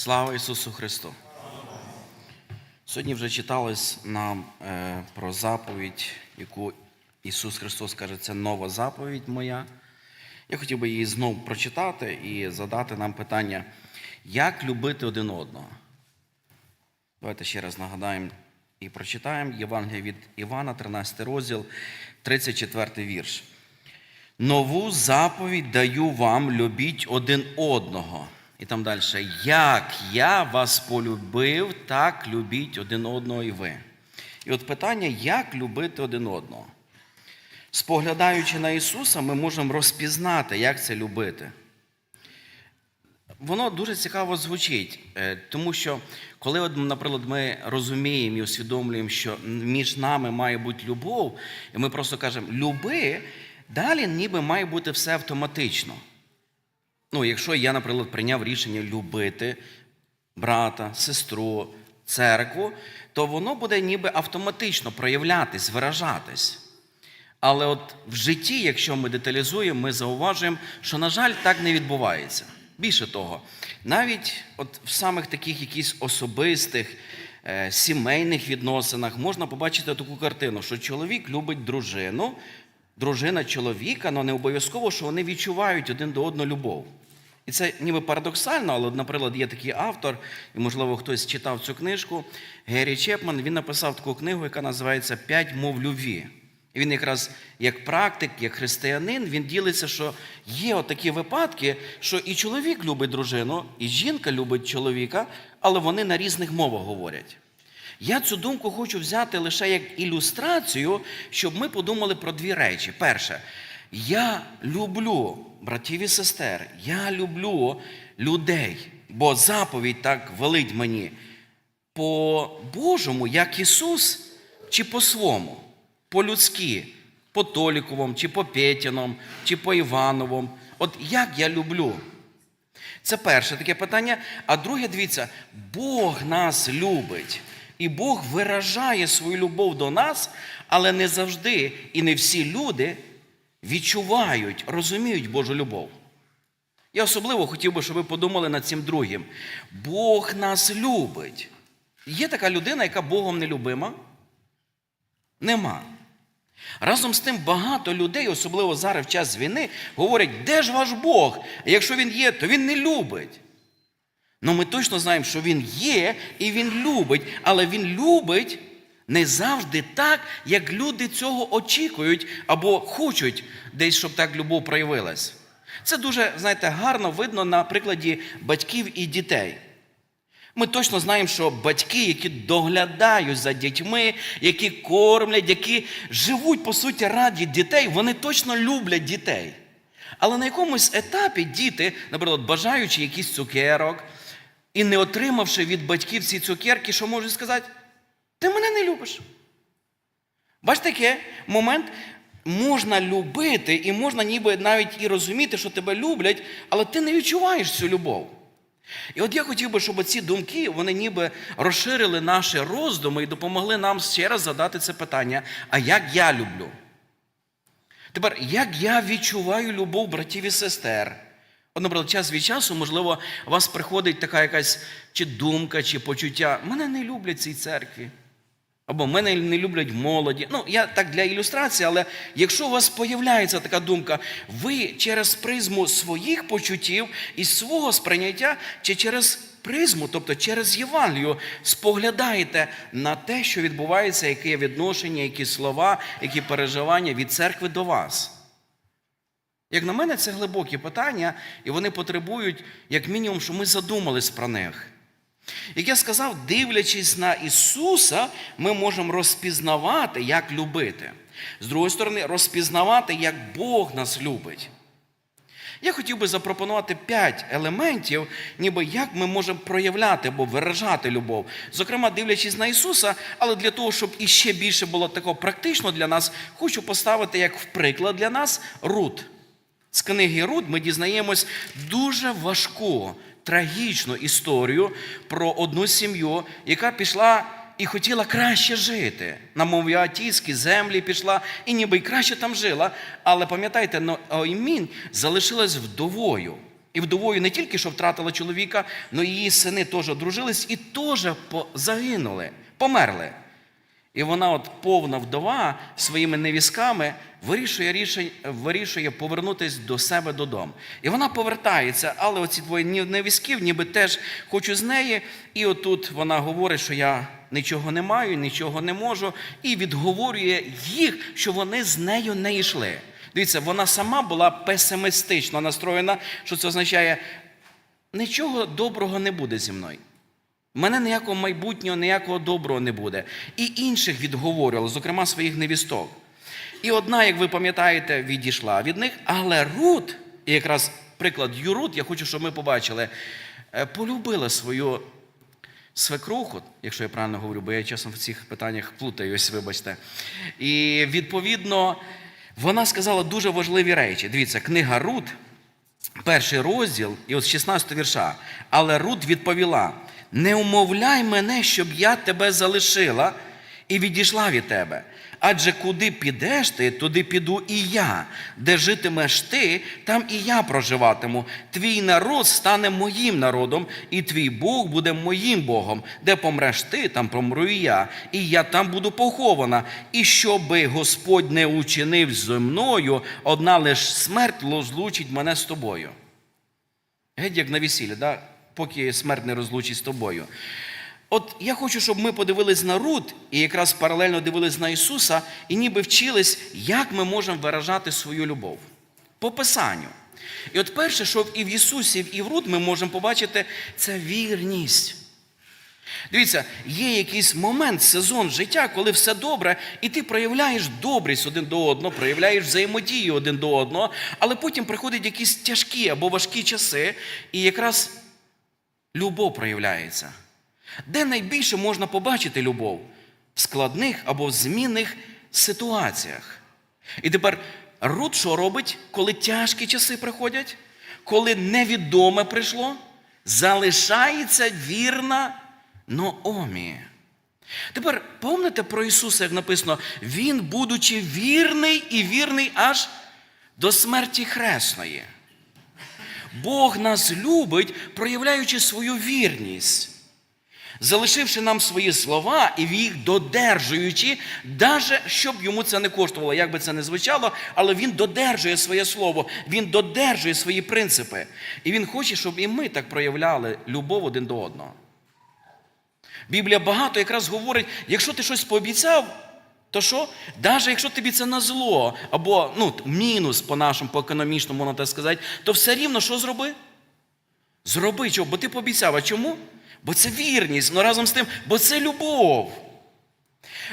Слава Ісусу Христу! Сьогодні вже читалось нам е, про заповідь, яку Ісус Христос каже, це нова заповідь моя. Я хотів би її знову прочитати і задати нам питання, як любити один одного. Давайте ще раз нагадаємо і прочитаємо Євангелія від Івана, 13 розділ, 34 вірш. Нову заповідь даю вам, любіть один одного. І там далі, як я вас полюбив, так любіть один одного і ви. І от питання, як любити один одного. Споглядаючи на Ісуса, ми можемо розпізнати, як це любити. Воно дуже цікаво звучить, е, тому що коли, наприклад, ми розуміємо і усвідомлюємо, що між нами має бути любов, і ми просто кажемо люби, далі ніби має бути все автоматично. Ну, якщо я, наприклад, прийняв рішення любити брата, сестру, церкву, то воно буде ніби автоматично проявлятись, виражатись. Але от в житті, якщо ми деталізуємо, ми зауважуємо, що, на жаль, так не відбувається. Більше того, навіть от в самих таких якісь особистих, е, сімейних відносинах можна побачити таку картину, що чоловік любить дружину, дружина чоловіка, але не обов'язково, що вони відчувають один до одного любов. І це ніби парадоксально, але, наприклад, є такий автор, і, можливо, хтось читав цю книжку. Геррі Чепман він написав таку книгу, яка називається П'ять мов любві. І він якраз як практик, як християнин, він ділиться, що є отакі випадки, що і чоловік любить дружину, і жінка любить чоловіка, але вони на різних мовах говорять. Я цю думку хочу взяти лише як ілюстрацію, щоб ми подумали про дві речі. Перше, я люблю братів і сестер, я люблю людей, бо заповідь так велить мені по-божому, як Ісус, чи по-свому, по-людськи, по Толіковому, чи по Петяном, чи по Івановому. От як я люблю. Це перше таке питання. А друге, дивіться, Бог нас любить. І Бог виражає свою любов до нас, але не завжди і не всі люди відчувають, розуміють Божу любов. Я особливо хотів би, щоб ви подумали над цим другим. Бог нас любить. Є така людина, яка Богом не любима? Нема. Разом з тим багато людей, особливо зараз в час війни, говорять, де ж ваш Бог? Якщо він є, то він не любить. Ну ми точно знаємо, що він є і він любить, але він любить не завжди так, як люди цього очікують або хочуть десь, щоб так любов проявилась. Це дуже, знаєте, гарно видно на прикладі батьків і дітей. Ми точно знаємо, що батьки, які доглядають за дітьми, які кормлять, які живуть, по суті, раді дітей, вони точно люблять дітей. Але на якомусь етапі діти, наприклад, бажаючи якийсь цукерок і не отримавши від батьків ці цукерки, що можуть сказати? Ти мене не любиш. Бачите, таке момент можна любити, і можна ніби навіть і розуміти, що тебе люблять, але ти не відчуваєш цю любов. І от я хотів би, щоб ці думки вони ніби розширили наші роздуми і допомогли нам ще раз задати це питання: а як я люблю? Тепер, як я відчуваю любов братів і сестер? Наприклад, час від часу, можливо, у вас приходить така якась чи думка, чи почуття. Мене не люблять цій церкві. Або мене не люблять молоді. Ну, я так для ілюстрації, але якщо у вас появляється така думка, ви через призму своїх почуттів і свого сприйняття, чи через призму, тобто через Євангелію, споглядаєте на те, що відбувається, яке відношення, які слова, які переживання від церкви до вас. Як на мене, це глибокі питання, і вони потребують, як мінімум, щоб ми задумались про них. Як я сказав, дивлячись на Ісуса, ми можемо розпізнавати, як любити. З другої сторони, розпізнавати, як Бог нас любить. Я хотів би запропонувати п'ять елементів, ніби як ми можемо проявляти або виражати любов. Зокрема, дивлячись на Ісуса, але для того, щоб іще більше було такого практично для нас, хочу поставити як в приклад для нас Рут. З книги Рут ми дізнаємось дуже важку, трагічну історію про одну сім'ю, яка пішла і хотіла краще жити. На мовіатійські землі пішла і ніби й краще там жила. Але пам'ятайте, Ноемін залишилась вдовою. І вдовою не тільки що втратила чоловіка, але її сини теж одружились і теж загинули, померли. І вона, от повна вдова, своїми невістками вирішує, вирішує повернутися до себе додому. І вона повертається, але оці двоє невістків ніби теж хочуть з неї. І отут вона говорить, що я нічого не маю, нічого не можу, і відговорює їх, що вони з нею не йшли. Дивіться, вона сама була песимістично настроєна, що це означає, нічого доброго не буде зі мною. Мене ніякого майбутнього, ніякого доброго не буде. І інших відговорювали, зокрема своїх невісток. І одна, як ви пам'ятаєте, відійшла від них, але Рут, і якраз приклад Юрут, я хочу, щоб ми побачили, е, полюбила свою свекруху, якщо я правильно говорю, бо я часом в цих питаннях плутаюсь, вибачте. І відповідно вона сказала дуже важливі речі. Дивіться, книга Рут, перший розділ, і от 16 вірша. Але Рут відповіла: не умовляй мене, щоб я тебе залишила і відійшла від тебе. Адже куди підеш ти, туди піду і я. Де житимеш ти, там і я проживатиму. Твій народ стане моїм народом, і твій Бог буде моїм Богом. Де помреш ти, там помру і я, і я там буду похована. І щоби Господь не учинив зі мною, одна лиш смерть злучить мене з тобою. Геть як на весіллі, да? поки смерть не розлучить з тобою. От я хочу, щоб ми подивились на Рут і якраз паралельно дивились на Ісуса, і ніби вчились, як ми можемо виражати свою любов. По Писанню. І от перше, що і в Ісусі, і в Рут ми можемо побачити, це вірність. Дивіться, є якийсь момент, сезон життя, коли все добре, і ти проявляєш добрість один до одного, проявляєш взаємодію один до одного, але потім приходять якісь тяжкі або важкі часи, і якраз любов проявляється. Де найбільше можна побачити любов? В складних або змінних ситуаціях. І тепер Рут що робить, коли тяжкі часи приходять, коли невідоме прийшло, залишається вірна Ноомі. Тепер помните про Ісуса, як написано, Він, будучи вірний і вірний аж до смерті хресної. Бог нас любить, проявляючи свою вірність, залишивши нам свої слова і їх додержуючи, навіть щоб йому це не коштувало, як би це не звучало, але він додержує своє слово, він додержує свої принципи. І він хоче, щоб і ми так проявляли любов один до одного. Біблія багато якраз говорить, якщо ти щось пообіцяв, то що? Навіть якщо тобі це на зло, або ну, мінус по нашому, по економічному, можна так сказати, то все рівно що зроби? Зроби чого? Бо ти пообіцяв. А чому? Бо це вірність, але разом з тим, бо це любов.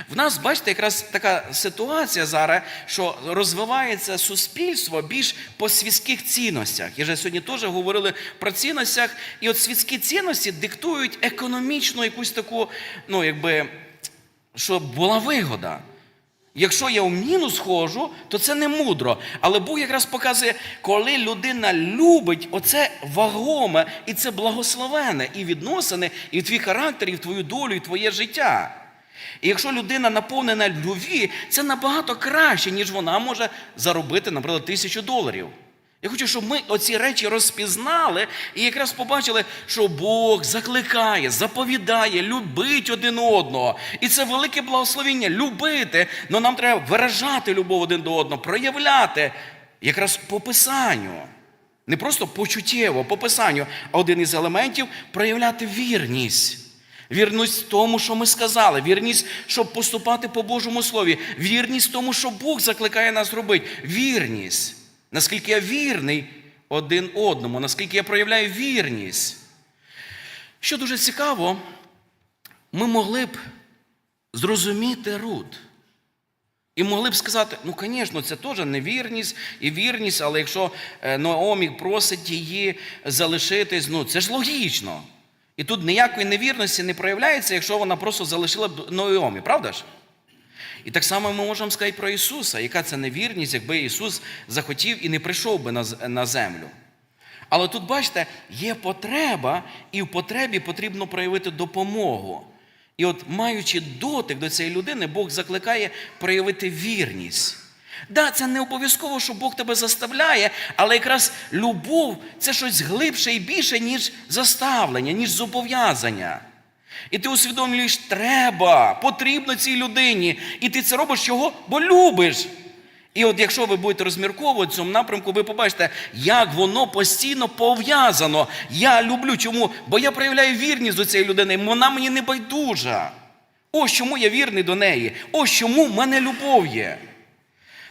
В нас, бачите, якраз така ситуація зараз, що розвивається суспільство більш по світських цінностях. І вже сьогодні теж говорили про цінностях, і от світські цінності диктують економічну якусь таку, ну, якби, щоб була вигода. Якщо я в мінус ходжу, то це не мудро. Але Бог якраз показує, коли людина любить, оце вагоме, і це благословене, і відносини, і в твій характер, і в твою долю, і в твоє життя. І якщо людина наповнена любві, це набагато краще, ніж вона може заробити, наприклад, тисячу доларів. Я хочу, щоб ми оці речі розпізнали і якраз побачили, що Бог закликає, заповідає, любить один одного. І це велике благословіння любити, але нам треба виражати любов один до одного, проявляти якраз по писанню. Не просто почуттєво, по писанню, а один із елементів проявляти вірність. Вірність тому, що ми сказали, вірність, щоб поступати по Божому Слові, вірність тому, що Бог закликає нас робити. Вірність. Наскільки я вірний один одному, наскільки я проявляю вірність. Що дуже цікаво, ми могли б зрозуміти Рут. І могли б сказати, ну, звісно, це теж невірність і вірність, але якщо е, Наомі просить її залишитись, ну це ж логічно. І тут ніякої невірності не проявляється, якщо вона просто залишила б Наомі, правда ж? І так само ми можемо сказати про Ісуса, яка це невірність, якби Ісус захотів і не прийшов би на, землю. Але тут, бачите, є потреба, і в потребі потрібно проявити допомогу. І от, маючи дотик до цієї людини, Бог закликає проявити вірність. Да, це не обов'язково, що Бог тебе заставляє, але якраз любов це щось глибше і більше, ніж заставлення, ніж зобов'язання. І ти усвідомлюєш, треба, потрібно цій людині. І ти це робиш чого? Бо любиш. І от якщо ви будете розмірковувати в цьому напрямку, ви побачите, як воно постійно пов'язано. Я люблю. Чому? Бо я проявляю вірність до цієї людини, вона мені не байдужа. Ось чому я вірний до неї. Ось чому в мене любов є.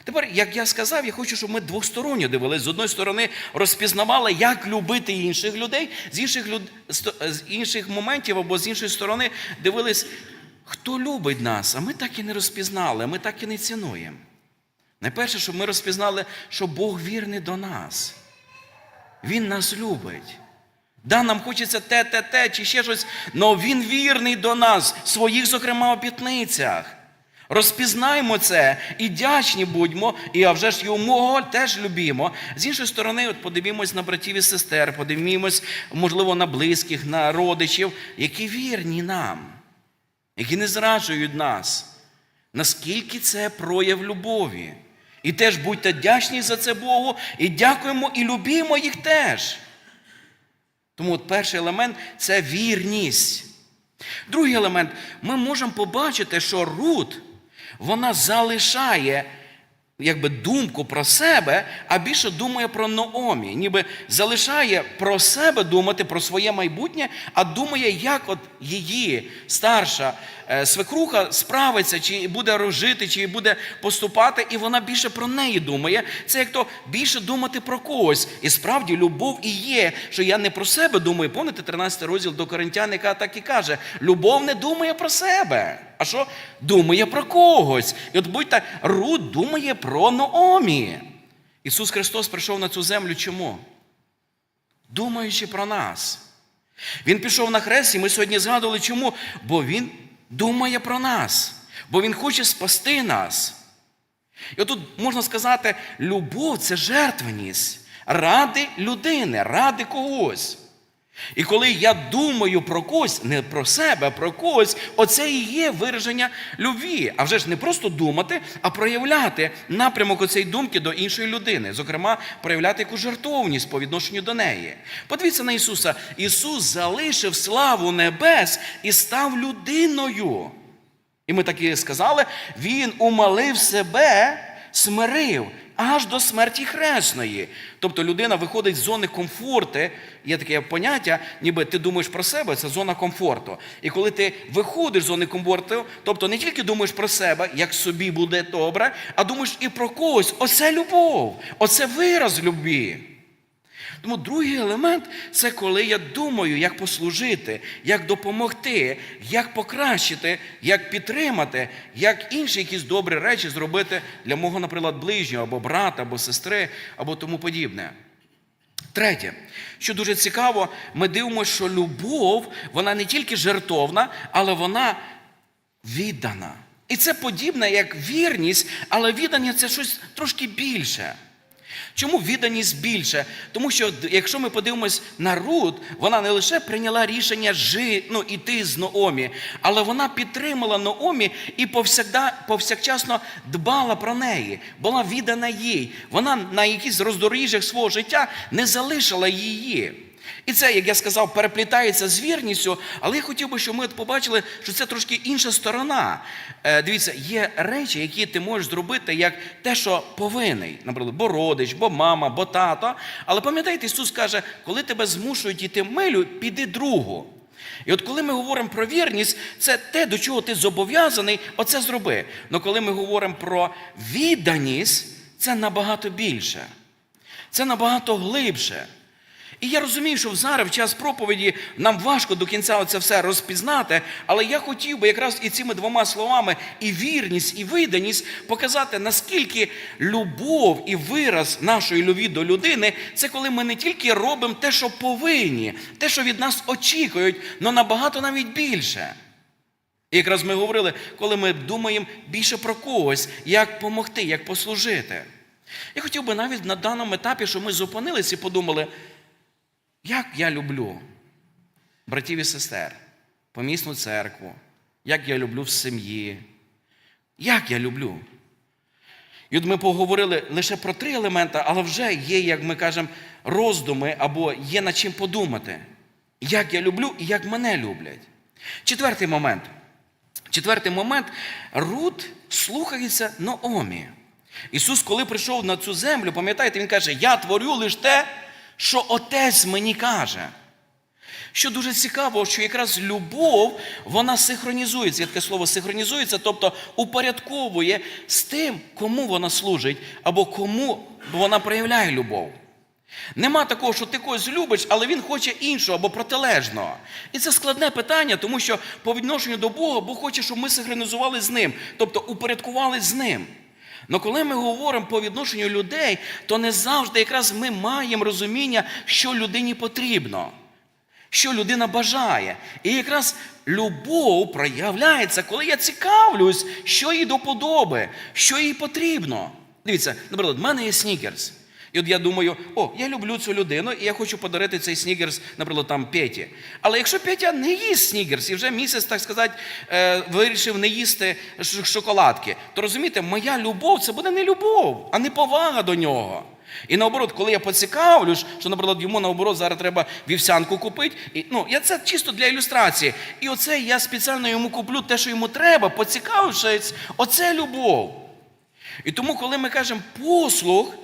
Тепер, як я сказав, я хочу, щоб ми двосторонньо дивились. З одної сторони, розпізнавали, як любити інших людей, з інших, люд... з інших моментів або з іншої сторони дивились, хто любить нас, а ми так і не розпізнали, ми так і не цінуємо. Найперше, щоб ми розпізнали, що Бог вірний до нас. Він нас любить. Да, нам хочеться те, те, те, чи ще щось, але Він вірний до нас, своїх, зокрема, обітницях. Розпізнаймо це і дячні будьмо, і а вже ж його теж любімо. З іншої сторони, от подивімось на братів і сестер, подивімось, можливо, на близьких, на родичів, які вірні нам, які не зраджують нас. Наскільки це прояв любові? І теж будьте вдячні за це Богу, і дякуємо, і любімо їх теж. Тому от перший елемент це вірність. Другий елемент, ми можемо побачити, що Рут, вона залишає якби, думку про себе, а більше думає про Наомі. Ніби залишає про себе думати, про своє майбутнє, а думає, як от її старша свекруха справиться, чи буде жити, чи буде поступати, і вона більше про неї думає. Це як то більше думати про когось. І справді любов і є, що я не про себе думаю. Пам'ятаєте, 13 розділ до Коринтян, яка так і каже: любов не думає про себе. А що? Думає про когось. І от будьте, Рут думає про Наомі. Ісус Христос прийшов на цю землю чому? Думаючи про нас. Він пішов на хрест, і ми сьогодні згадували чому? Бо Він думає про нас, бо Він хоче спасти нас. І отут можна сказати, любов це жертвеність ради людини, ради когось. І коли я думаю про когось, не про себе, а про когось, оце і є вираження любві. А вже ж не просто думати, а проявляти напрямок оцеї думки до іншої людини. Зокрема, проявляти якусь жертовність по відношенню до неї. Подивіться на Ісуса. Ісус залишив славу небес і став людиною. І ми так і сказали, Він умалив себе, смирив аж до смерті хресної. Тобто людина виходить з зони комфорту, є таке поняття, ніби ти думаєш про себе, це зона комфорту. І коли ти виходиш з зони комфорту, тобто не тільки думаєш про себе, як собі буде добре, а думаєш і про когось. Оце любов, оце вираз любві. Тому другий елемент це коли я думаю, як послужити, як допомогти, як покращити, як підтримати, як інші якісь добрі речі зробити для мого, наприклад, ближнього, або брата, або сестри, або тому подібне. Третє, що дуже цікаво, ми дивимося, що любов, вона не тільки жертовна, але вона віддана. І це подібне як вірність, але віддання це щось трошки більше. Чому відданість більше? Тому що якщо ми подивимось на Рут, вона не лише прийняла рішення жи, ну, іти з Наомі, але вона підтримала Наомі і повсякда, повсякчасно дбала про неї, була віддана їй. Вона на якісь роздоріжжях свого життя не залишила її. І це, як я сказав, переплітається з вірністю, але я хотів би, щоб ми побачили, що це трошки інша сторона. Е, дивіться, є речі, які ти можеш зробити як те, що повинний, наприклад, бо родич, бо мама, бо тато. Але пам'ятаєте, Ісус каже, коли тебе змушують іти милю, піди другу. І от коли ми говоримо про вірність, це те, до чого ти зобов'язаний, оце зроби. Але коли ми говоримо про відданість, це набагато більше. Це набагато глибше. І я розумію, що зараз в час проповіді нам важко до кінця це все розпізнати, але я хотів би якраз і цими двома словами і вірність, і виданість показати, наскільки любов і вираз нашої любві до людини це коли ми не тільки робимо те, що повинні, те, що від нас очікують, але набагато навіть більше. І якраз ми говорили, коли ми думаємо більше про когось, як допомогти, як послужити. Я хотів би навіть на даному етапі, щоб ми зупинилися і подумали. Як я люблю братів і сестер, помісну церкву, як я люблю в сім'ї, як я люблю. І от ми поговорили лише про три елементи, але вже є, як ми кажемо, роздуми або є над чим подумати. Як я люблю і як мене люблять. Четвертий момент. Четвертий момент. Рут слухається Наомі. Ісус, коли прийшов на цю землю, пам'ятаєте, Він каже: Я творю лише те, що Отець мені каже. Що дуже цікаво, що якраз любов, вона синхронізується. Таке слово синхронізується, тобто упорядковує з тим, кому вона служить, або кому вона проявляє любов. Нема такого, що ти когось любиш, але він хоче іншого або протилежного. І це складне питання, тому що по відношенню до Бога Бог хоче, щоб ми синхронізували з ним, тобто упорядкували з ним. Але коли ми говоримо по відношенню людей, то не завжди якраз ми маємо розуміння, що людині потрібно що людина бажає. І якраз любов проявляється, коли я цікавлюсь, що їй до подоби, що їй потрібно. Дивіться, наприклад, в мене є снікерс. І от я думаю, о, я люблю цю людину, і я хочу подарити цей снігерс, наприклад, там Петі. Але якщо Петя не їсть снігерс і вже місяць, так сказати, е, вирішив не їсти шоколадки, то розумієте, моя любов це буде не любов, а не повага до нього. І наоборот, коли я поцікавлюсь, що, наприклад, йому наоборот зараз треба вівсянку купити, і, ну, я це чисто для ілюстрації. І оце я спеціально йому куплю те, що йому треба, поцікавившись, оце любов. І тому, коли ми кажемо послуг,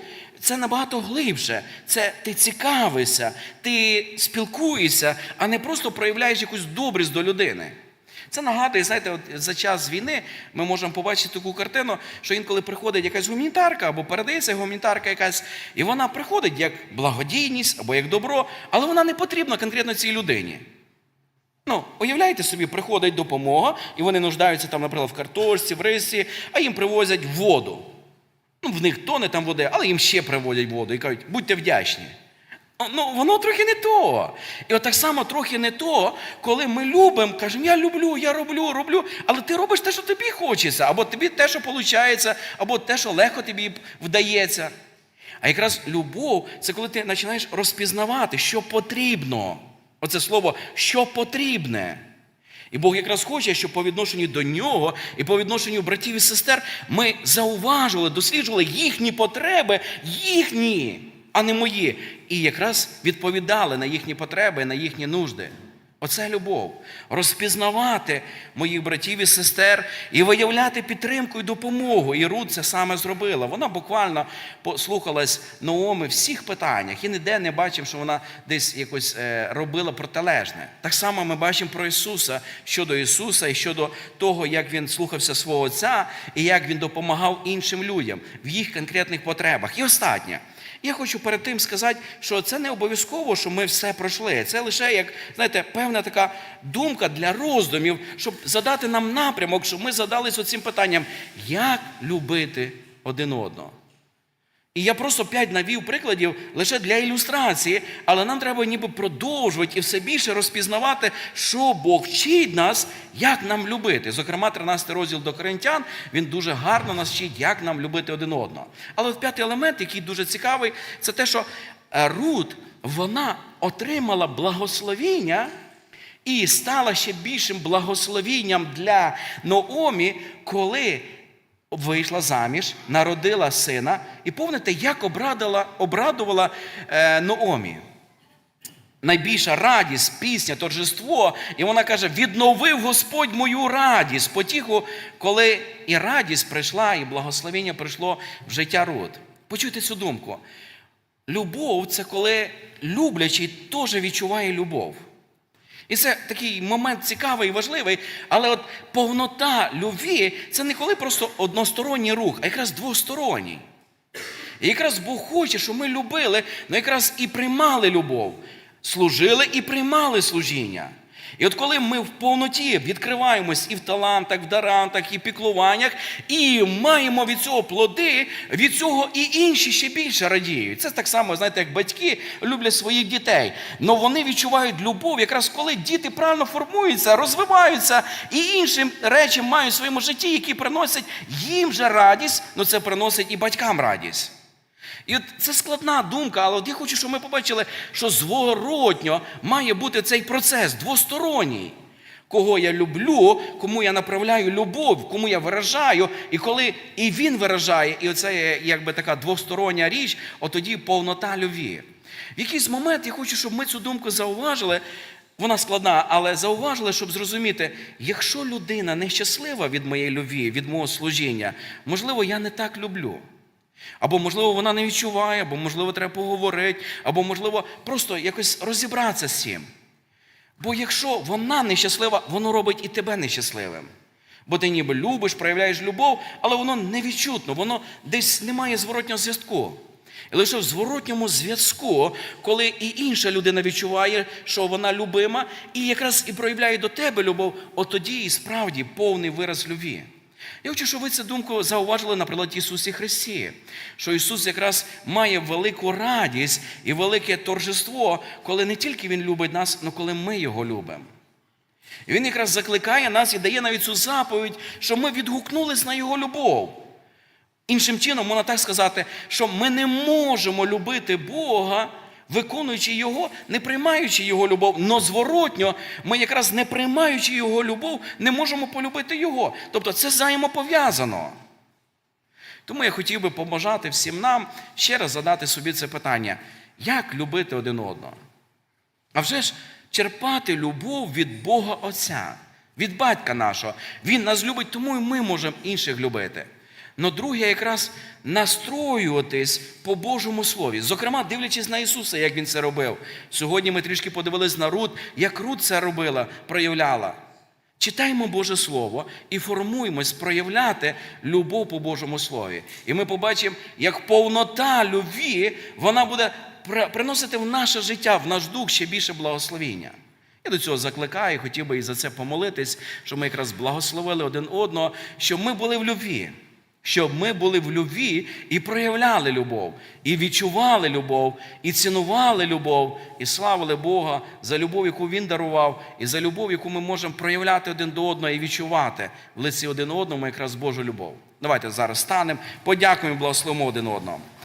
це набагато глибше. Це ти цікавишся, ти спілкуєшся, а не просто проявляєш якусь добрість до людини. Це нагадує, знаєте, от за час війни ми можемо побачити таку картину, що інколи приходить якась гуманітарка або передається гуманітарка якась, і вона приходить як благодійність або як добро, але вона не потрібна конкретно цій людині. Ну, уявляєте собі, приходить допомога, і вони нуждаються там, наприклад, в картошці, в рисі, а їм привозять воду. Ну, в них тоне там води, але їм ще приводять воду і кажуть, будьте вдячні. Ну, воно трохи не то. І от так само трохи не то, коли ми любимо, кажемо, я люблю, я роблю, роблю, але ти робиш те, що тобі хочеться, або тобі те, що виходить, або те, що легко тобі вдається. А якраз любов це коли ти починаєш розпізнавати, що потрібно. Оце слово, що потрібне. І Бог якраз хоче, щоб по відношенню до нього і по відношенню братів і сестер ми зауважували, досліджували їхні потреби, їхні, а не мої. І якраз відповідали на їхні потреби, на їхні нужди. Оце любов. Розпізнавати моїх братів і сестер і виявляти підтримку і допомогу. І Рут це саме зробила. Вона буквально послухалась Наоми в всіх питаннях і ніде не бачимо, що вона десь якось е, робила протилежне. Так само ми бачимо про Ісуса щодо Ісуса і щодо того, як Він слухався свого Отця і як Він допомагав іншим людям в їх конкретних потребах. І останнє. Я хочу перед тим сказати, що це не обов'язково, що ми все пройшли. Це лише як, знаєте, певна така думка для роздумів, щоб задати нам напрямок, щоб ми задались оцим питанням, як любити один одного. І я просто п'ять навів прикладів лише для ілюстрації, але нам треба ніби продовжувати і все більше розпізнавати, що Бог вчить нас, як нам любити. Зокрема, 13 розділ до Коринтян, він дуже гарно нас вчить, як нам любити один одного. Але п'ятий елемент, який дуже цікавий, це те, що е, Рут, вона отримала благословіння і стала ще більшим благословінням для Наомі, коли вийшла заміж, народила сина, і помните, як обрадила, обрадувала е, Наомі. Найбільша радість, пісня, торжество. І вона каже: відновив Господь мою радість, потіху, коли і радість прийшла, і благословення прийшло в життя Рут. Почуйте цю думку. Любов це коли люблячий теж відчуває любов. І це такий момент цікавий і важливий, але от повнота любві це не коли просто односторонній рух, а якраз двосторонній. І якраз Бог хоче, щоб ми любили, але якраз і приймали любов, служили і приймали служіння. І от коли ми в повноті відкриваємось і в талантах, в дарантах, і піклуваннях, і маємо від цього плоди, від цього і інші ще більше радіють. Це так само, знаєте, як батьки люблять своїх дітей. але вони відчувають любов, якраз коли діти правильно формуються, розвиваються і інші речі мають в своєму житті, які приносять їм же радість, але це приносить і батькам радість. І от це складна думка, але от я хочу, щоб ми побачили, що зворотньо має бути цей процес двосторонній. кого я люблю, кому я направляю любов, кому я виражаю, і коли і він виражає, і оце якби така двостороння річ, от тоді повнота любві. В якийсь момент я хочу, щоб ми цю думку зауважили. Вона складна, але зауважили, щоб зрозуміти, якщо людина нещаслива від моєї любві, від мого служіння, можливо, я не так люблю. Або, можливо, вона не відчуває, або, можливо, треба поговорити, або, можливо, просто якось розібратися з цим. Бо якщо вона нещаслива, воно робить і тебе нещасливим. Бо ти ніби любиш, проявляєш любов, але воно невідчутно, воно десь немає зворотнього зв'язку. І лише в зворотньому зв'язку, коли і інша людина відчуває, що вона любима, і якраз і проявляє до тебе любов, от тоді і справді повний вираз любві. Я хочу, щоб ви цю думку зауважили на прикладі Ісусі Христі, що Ісус якраз має велику радість і велике торжество, коли не тільки Він любить нас, але коли ми Його любимо. І Він якраз закликає нас і дає навіть цю заповідь, що ми відгукнулись на Його любов. Іншим чином, можна так сказати, що ми не можемо любити Бога, виконуючи Його, не приймаючи Його любов, но зворотньо, ми якраз не приймаючи Його любов, не можемо полюбити Його. Тобто це взаємопов'язано. Тому я хотів би побажати всім нам ще раз задати собі це питання: як любити один одного? А вже ж черпати любов від Бога Отця, від батька нашого. Він нас любить, тому і ми можемо інших любити. Но друге, якраз настроюватись по Божому Слові. Зокрема, дивлячись на Ісуса, як Він це робив. Сьогодні ми трішки подивились на Рут, як Рут це робила, проявляла. Читаємо Боже Слово і формуємось проявляти любов по Божому Слові. І ми побачимо, як повнота любві, вона буде приносити в наше життя, в наш дух ще більше благословіння. Я до цього закликаю, хотів би і за це помолитись, щоб ми якраз благословили один одного, щоб ми були в любві. Щоб ми були в любві і проявляли любов, і відчували любов, і цінували любов, і славили Бога за любов, яку Він дарував, і за любов, яку ми можемо проявляти один до одного і відчувати в лиці один одному якраз Божу любов. Давайте зараз станемо, подякуємо, благословимо один одного.